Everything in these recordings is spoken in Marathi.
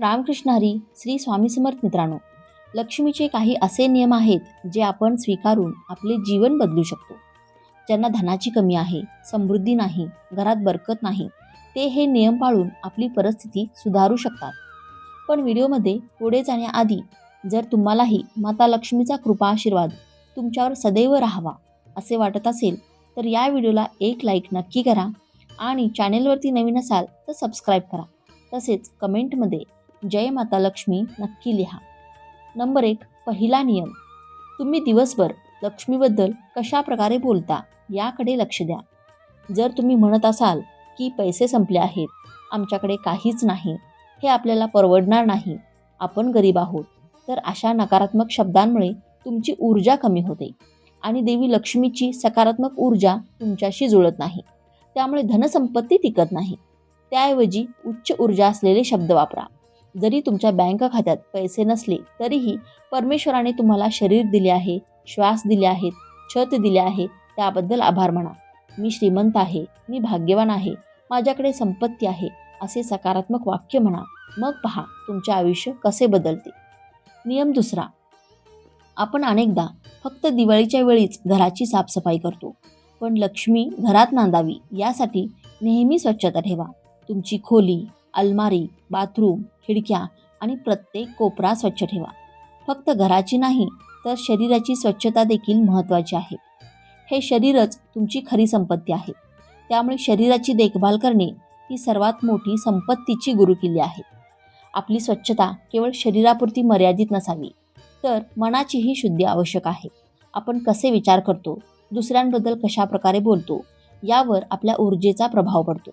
रामकृष्ण हरी श्री स्वामी समर्थ मित्रांनो लक्ष्मीचे काही असे नियम आहेत जे आपण स्वीकारून आपले जीवन बदलू शकतो. ज्यांना धनाची कमी आहे समृद्धी नाही घरात बरकत नाही ते हे नियम पाळून आपली परिस्थिती सुधारू शकतात. पण व्हिडिओमध्ये पुढे जाण्याआधी जर तुम्हालाही माता लक्ष्मीचा कृपा आशीर्वाद तुमच्यावर सदैव राहावा असे वाटत असेल तर या व्हिडिओला एक लाईक नक्की करा आणि चॅनेलवरती नवीन असाल तर सबस्क्राईब करा. तसेच कमेंटमध्ये जय माता लक्ष्मी नक्की लिहा. नंबर एक पहिला नियम. तुम्ही दिवसभर लक्ष्मीबद्दल कशा प्रकारे बोलता याकडे लक्ष द्या. जर तुम्ही म्हणत असाल की पैसे संपले आहेत आमच्याकडे काहीच नाही हे आपल्याला परवडणार नाही आपण गरीब आहोत तर अशा नकारात्मक शब्दांमुळे तुमची ऊर्जा कमी होते आणि देवी लक्ष्मीची सकारात्मक ऊर्जा तुमच्याशी जुळत नाही. त्यामुळे धनसंपत्ती टिकत नाही. त्याऐवजी उच्च ऊर्जा असलेले शब्द वापरा. जरी तुमच्या बँक खात्यात पैसे नसले तरीही परमेश्वराने तुम्हाला शरीर दिले आहे श्वास दिले आहेत छत दिले आहे त्याबद्दल आभार म्हणा मी श्रीमंत आहे मी भाग्यवान आहे माझ्याकडे संपत्ती आहे असे सकारात्मक वाक्य म्हणा. मग पहा तुमचे आयुष्य कसे बदलते? नियम दुसरा. आपण अनेकदा फक्त दिवाळीच्या वेळीच घराची साफसफाई करतो. पण लक्ष्मी घरात नांदावी यासाठी नेहमी स्वच्छता ठेवा. तुमची खोली अलमारी बाथरूम खिडक्या आणि प्रत्येक कोपरा स्वच्छ ठेवा. फक्त घराची नाही तर शरीराची स्वच्छता देखील महत्त्वाची आहे. हे शरीरच तुमची खरी संपत्ती आहे. त्यामुळे शरीराची देखभाल करणे ही सर्वात मोठी संपत्तीची गुरुकिल्ली आहे. आपली स्वच्छता केवळ शरीरापुरती मर्यादित नसावी तर मनाचीही शुद्धी आवश्यक आहे. आपण कसे विचार करतो दुसऱ्यांबद्दल कशा प्रकारे बोलतो यावर आपल्या ऊर्जेचा प्रभाव पडतो.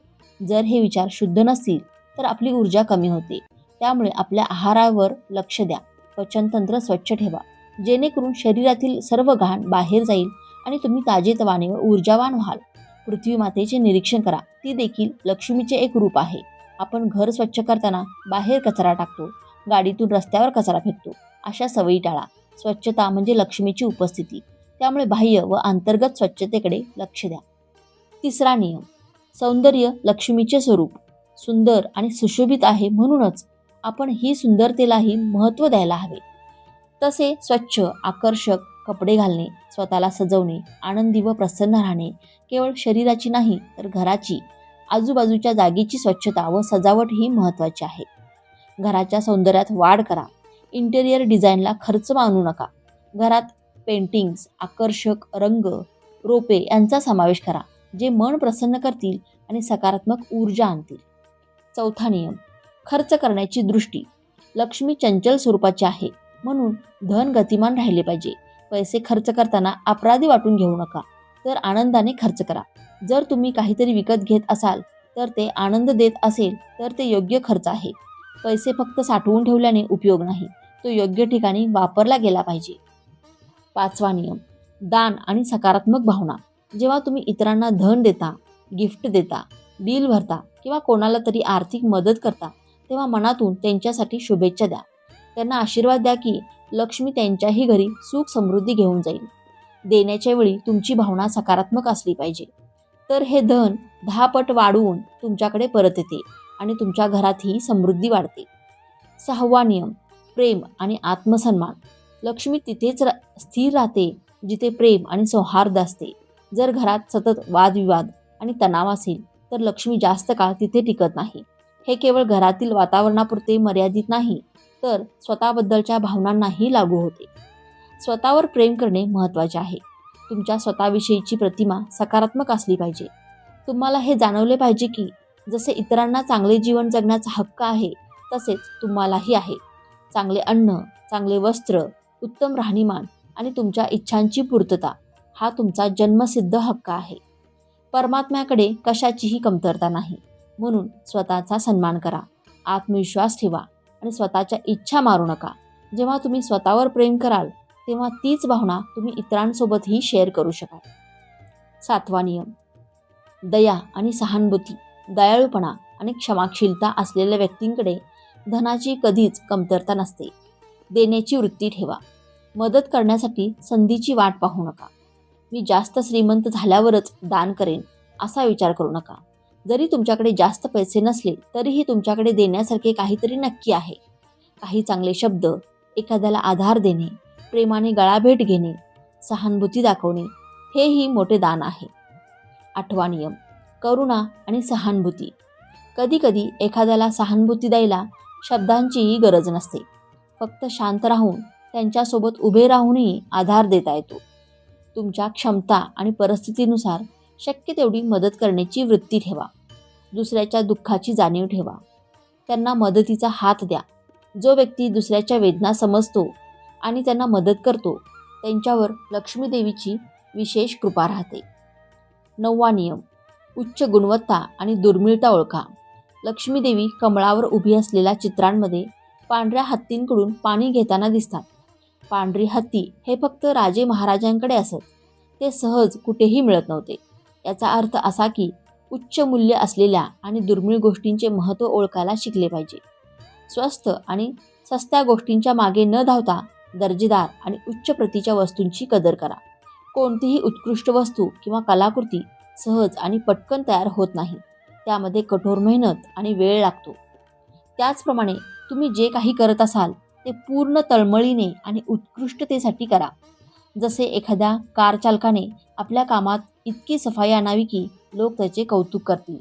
जर हे विचार शुद्ध नसतील तर आपली ऊर्जा कमी होते. त्यामुळे आपल्या आहारावर लक्ष द्या. पचनतंत्र स्वच्छ ठेवा. जेणेकरून शरीरातील सर्व घाण बाहेर जाईल आणि तुम्ही ताजेतवाने व ऊर्जावान व्हाल. पृथ्वी मातेचे निरीक्षण करा. ती देखील लक्ष्मीचे एक रूप आहे. आपण घर स्वच्छ करताना बाहेर कचरा टाकतो. गाडीतून रस्त्यावर कचरा फेकतो. अशा सवयी टाळा. स्वच्छता म्हणजे लक्ष्मीची उपस्थिती. त्यामुळे बाह्य व अंतर्गत स्वच्छतेकडे लक्ष द्या. तिसरा नियम. सौंदर्य लक्ष्मीचे स्वरूप. सुंदर आणि सुशोभित आहे म्हणूनच आपण ही सुंदरतेलाही महत्त्व द्यायला हवे. तसे स्वच्छ आकर्षक कपडे घालणे स्वतःला सजवणे आनंदी व प्रसन्न राहणे केवळ शरीराची नाही तर घराची आजूबाजूच्या जागेची स्वच्छता व सजावट ही महत्त्वाची आहे. घराच्या सौंदर्यात वाढ करा. इंटेरियर डिझाईनला खर्च मानू नका. घरात पेंटिंग्स आकर्षक रंग रोपे यांचा समावेश करा जे मन प्रसन्न करतील आणि सकारात्मक ऊर्जा आणतील. चौथा नियम. खर्च करण्याची दृष्टी. लक्ष्मी चंचल स्वरूपाची आहे. म्हणून धन गतिमान राहिले पाहिजे. पैसे खर्च करताना अपराधी वाटून घेऊ नका. तर आनंदाने खर्च करा. जर तुम्ही काहीतरी विकत घेत असाल तर ते आनंद देत असेल तर ते योग्य खर्च आहे. पैसे फक्त साठवून ठेवल्याने उपयोग नाही. तो योग्य ठिकाणी वापरला गेला पाहिजे. पाचवा नियम. दान आणि सकारात्मक भावना. जेव्हा तुम्ही इतरांना धन देता गिफ्ट देता बिल भरता किंवा कोणाला तरी आर्थिक मदत करता तेव्हा मनातून त्यांच्यासाठी शुभेच्छा द्या. त्यांना आशीर्वाद द्या की लक्ष्मी त्यांच्याही घरी सुख समृद्धी घेऊन जाईल. देण्याच्या वेळी तुमची भावना सकारात्मक असली पाहिजे. तर हे धन दहा पट वाढवून तुमच्याकडे परत येते आणि तुमच्या घरातही समृद्धी वाढते. सहावा नियम प्रेम आणि आत्मसन्मान. लक्ष्मी तिथेच रा स्थिर राहते जिथे प्रेम आणि सौहार्द असते. जर घरात सतत वादविवाद आणि तणाव असेल तर लक्ष्मी जास्त काळ तिथे टिकत नाही. हे केवळ घरातील वातावरणापुरते मर्यादित नाही तर स्वतःबद्दलच्या भावनांनाही लागू होते. स्वतःवर प्रेम करणे महत्त्वाचे आहे. तुमच्या स्वतःविषयीची प्रतिमा सकारात्मक असली पाहिजे. तुम्हाला हे जाणवले पाहिजे की जसे इतरांना चांगले जीवन जगण्याचा हक्क आहे तसेच तुम्हालाही आहे. चांगले अन्न चांगले वस्त्र उत्तम राहणीमान आणि तुमच्या इच्छांची पूर्तता हा तुमचा जन्मसिद्ध हक्क आहे. परमात्म्याकडे कशाचीही कमतरता नाही. म्हणून स्वतःचा सन्मान करा. आत्मविश्वास ठेवा आणि स्वतःच्या इच्छा मारू नका. जेव्हा तुम्ही स्वतःवर प्रेम कराल तेव्हा तीच भावना तुम्ही इतरांसोबतही शेअर करू शकाल. सातवा नियम. दया आणि सहानुभूती दयाळूपणा आणि क्षमाशीलता असलेल्या व्यक्तींकडे धनाची कधीच कमतरता नसते. देण्याची वृत्ती ठेवा. मदत करण्यासाठी संधीची वाट पाहू नका. मी जास्त श्रीमंत झाल्यावरच दान करेन असा विचार करू नका. जरी तुमच्याकडे जास्त पैसे नसले तरीही तुमच्याकडे देण्यासारखे काहीतरी नक्की आहे. काही चांगले शब्द एखाद्याला आधार देणे प्रेमाने गळाभेट घेणे सहानुभूती दाखवणे हेही मोठे दान आहे. आठवा नियम करुणा आणि सहानुभूती. कधीकधी एखाद्याला सहानुभूती द्यायला शब्दांचीही गरज नसते. फक्त शांत राहून त्यांच्यासोबत उभे राहूनही आधार देता येतो. तुमच्या क्षमता आणि परिस्थितीनुसार शक्य तेवढी मदत करण्याची वृत्ती ठेवा. दुसऱ्याच्या दुःखाची जाणीव ठेवा. त्यांना मदतीचा हात द्या. जो व्यक्ती दुसऱ्याच्या वेदना समजतो आणि त्यांना मदत करतो त्यांच्यावर लक्ष्मीदेवीची विशेष कृपा राहते. नववा नियम. उच्च गुणवत्ता आणि दुर्मिळता ओळखा. लक्ष्मीदेवी कमळावर उभी असलेल्या चित्रांमध्ये पांढऱ्या हत्तींकडून पाणी घेताना दिसतात. पांढरी हत्ती हे फक्त राजे महाराजांकडे असत. ते सहज कुठेही मिळत नव्हते. याचा अर्थ असा की उच्च मूल्य असलेल्या आणि दुर्मिळ गोष्टींचे महत्त्व ओळखायला शिकले पाहिजे. स्वस्त आणि सस्त्या गोष्टींच्या मागे न धावता दर्जेदार आणि उच्च प्रतीच्या वस्तूंची कदर करा. कोणतीही उत्कृष्ट वस्तू किंवा कलाकृती सहज आणि पटकन तयार होत नाही. त्यामध्ये कठोर मेहनत आणि वेळ लागतो. त्याचप्रमाणे तुम्ही जे काही करत असाल ते पूर्ण तळमळीने आणि उत्कृष्टतेसाठी करा. जसे एखाद्या कार चालकाने आपल्या कामात इतकी सफाई आणावी की लोक त्याचे कौतुक करतील.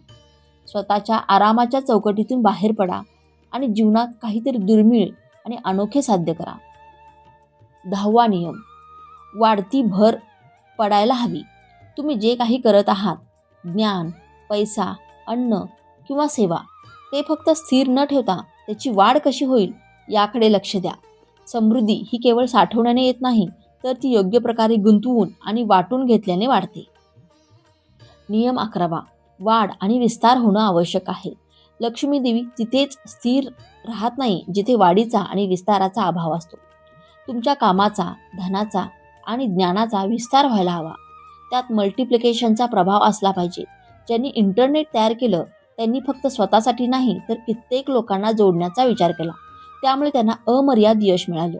स्वतःच्या आरामाच्या चौकटीतून बाहेर पडा आणि जीवनात काहीतरी दुर्मिळ आणि अनोखे साध्य करा. दहावा नियम. वाढती भर पडायला हवी. तुम्ही जे काही करत आहात ज्ञान पैसा अन्न किंवा सेवा ते फक्त स्थिर न ठेवता त्याची वाढ कशी होईल? याकडे लक्ष द्या. समृद्धी ही केवळ साठवण्याने येत नाही तर ती योग्य प्रकारे गुंतवून आणि वाटून घेतल्याने वाढते. नियम अकरावा. वाढ आणि विस्तार होणं आवश्यक आहे. लक्ष्मी देवी तिथेच स्थिर राहत नाही जिथे वाढीचा आणि विस्ताराचा अभाव असतो. तुमच्या कामाचा धनाचा आणि ज्ञानाचा विस्तार व्हायला हवा. त्यात मल्टिप्लिकेशनचा प्रभाव असला पाहिजे. ज्यांनी इंटरनेट तयार केलं त्यांनी फक्त स्वतःसाठी नाही तर कित्येक लोकांना जोडण्याचा विचार केला. त्यामुळे त्यांना अमर्याद यश मिळालं.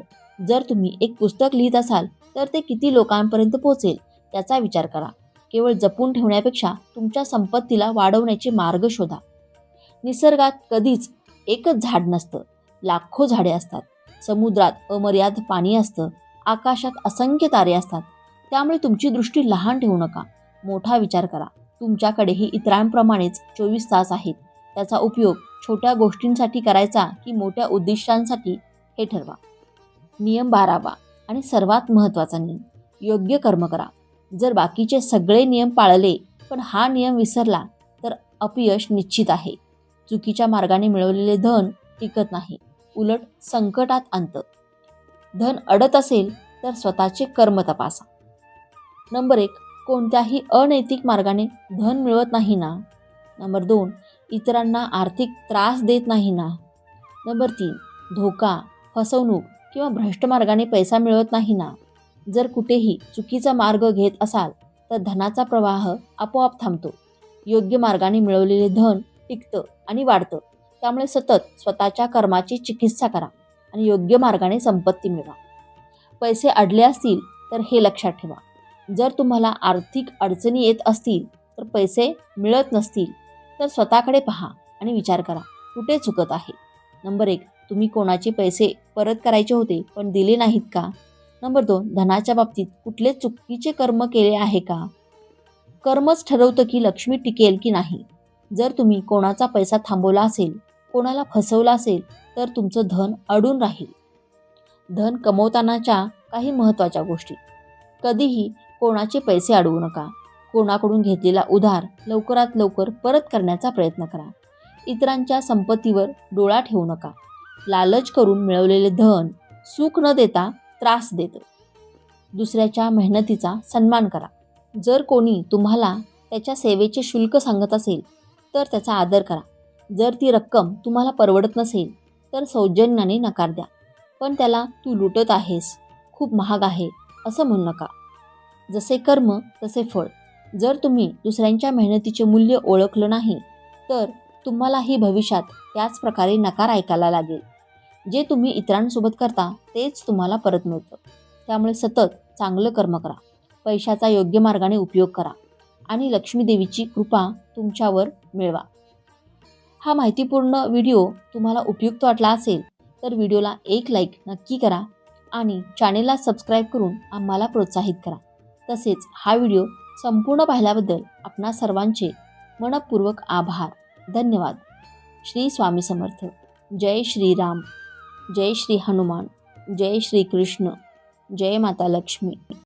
जर तुम्ही एक पुस्तक लिहित असाल तर ते किती लोकांपर्यंत पोहोचेल याचा विचार करा. केवळ जपून ठेवण्यापेक्षा तुमच्या संपत्तीला वाढवण्याचे मार्ग शोधा. निसर्गात कधीच एकच झाड नसतं लाखो झाडे असतात. समुद्रात अमर्याद पाणी असतं आकाशात असंख्य तारे असतात. त्यामुळे तुमची दृष्टी लहान ठेवू नका. मोठा विचार करा. तुमच्याकडेही इतरांप्रमाणेच चोवीस तास आहेत. त्याचा उपयोग छोट्या गोष्टींसाठी करायचा की मोठ्या उद्दिष्टांसाठी हे ठरवा. नियम बारावा आणि सर्वात महत्त्वाचा नियम योग्य कर्म करा. जर बाकीचे सगळे नियम पाळले पण हा नियम विसरला तर अपयश निश्चित आहे. चुकीच्या मार्गाने मिळवलेले धन टिकत नाही. उलट संकटात आणतं धन अडत असेल तर स्वतःचे कर्म तपासा. नंबर एक कोणत्याही अनैतिक मार्गाने धन मिळवत नाही ना? नंबर दोन इतरांना आर्थिक त्रास देत नाही ना? नंबर तीन धोका फसवणूक किंवा भ्रष्ट मार्गाने पैसा मिळवत नाही ना? जर कुठेही चुकीचा मार्ग घेत असाल तर धनाचा प्रवाह आपोआप थांबतो. योग्य मार्गाने मिळवलेले धन टिकतं आणि वाढतं. त्यामुळे सतत स्वतःच्या कर्माची चिकित्सा करा आणि योग्य मार्गाने संपत्ती मिळवा. पैसे अडले असतील तर हे लक्षात ठेवा. जर तुम्हाला आर्थिक अडचणी येत असतील तर पैसे मिळत नसतील तर स्वतःकडे पहा आणि विचार करा कुठे चुकत आहे? नंबर एक तुम्ही कोणाचे पैसे परत करायचे होते पण दिले नाहीत का? नंबर दोन धनाच्या बाबतीत कुठले चुकीचे कर्म केले आहे का? कर्मच ठरवतं की लक्ष्मी टिकेल की नाही. जर तुम्ही कोणाचा पैसा थांबवला असेल कोणाला फसवला असेल तर तुमचं धन अडून राहील. धन कमवतानाच्या काही महत्त्वाच्या गोष्टी. कधीही कोणाचे पैसे अडवू नका. कोणाकडून घेतलेला उधार लवकरात लवकर परत करण्याचा प्रयत्न करा. इतरांच्या संपत्तीवर डोळा ठेवू नका. लालच करून मिळवलेले धन सुख न देता त्रास देतं. दुसऱ्याच्या मेहनतीचा सन्मान करा. जर कोणी तुम्हाला त्याच्या सेवेचे शुल्क सांगत असेल तर त्याचा आदर करा. जर ती रक्कम तुम्हाला परवडत नसेल तर सौजन्याने नकार द्या. पण त्याला तू लुटत आहेस खूप महाग आहे असं म्हणू नका. जसे कर्म तसे फळ. जर तुम्ही दुसऱ्यांच्या मेहनतीचे मूल्य ओळखलं नाही तर तुम्हालाही भविष्यात त्याच प्रकारे नकार ऐकायला लागेल. जे तुम्ही इतरांसोबत करता तेच तुम्हाला परत मिळतं. त्यामुळे सतत चांगलं कर्म करा. पैशाचा योग्य मार्गाने उपयोग करा. आणि लक्ष्मीदेवीची कृपा तुमच्यावर मिळवा. हा माहितीपूर्ण व्हिडिओ तुम्हाला उपयुक्त वाटला असेल तर व्हिडिओला एक लाईक नक्की करा आणि चॅनेलला सबस्क्राईब करून आम्हाला प्रोत्साहित करा. तसेच हा व्हिडिओ संपूर्ण पाहिल्याबद्दल आपणा सर्वांचे मनपूर्वक आभार. धन्यवाद. श्री स्वामी समर्थ. जय श्रीराम जय श्री हनुमान. जय श्री कृष्ण. जय माता लक्ष्मी.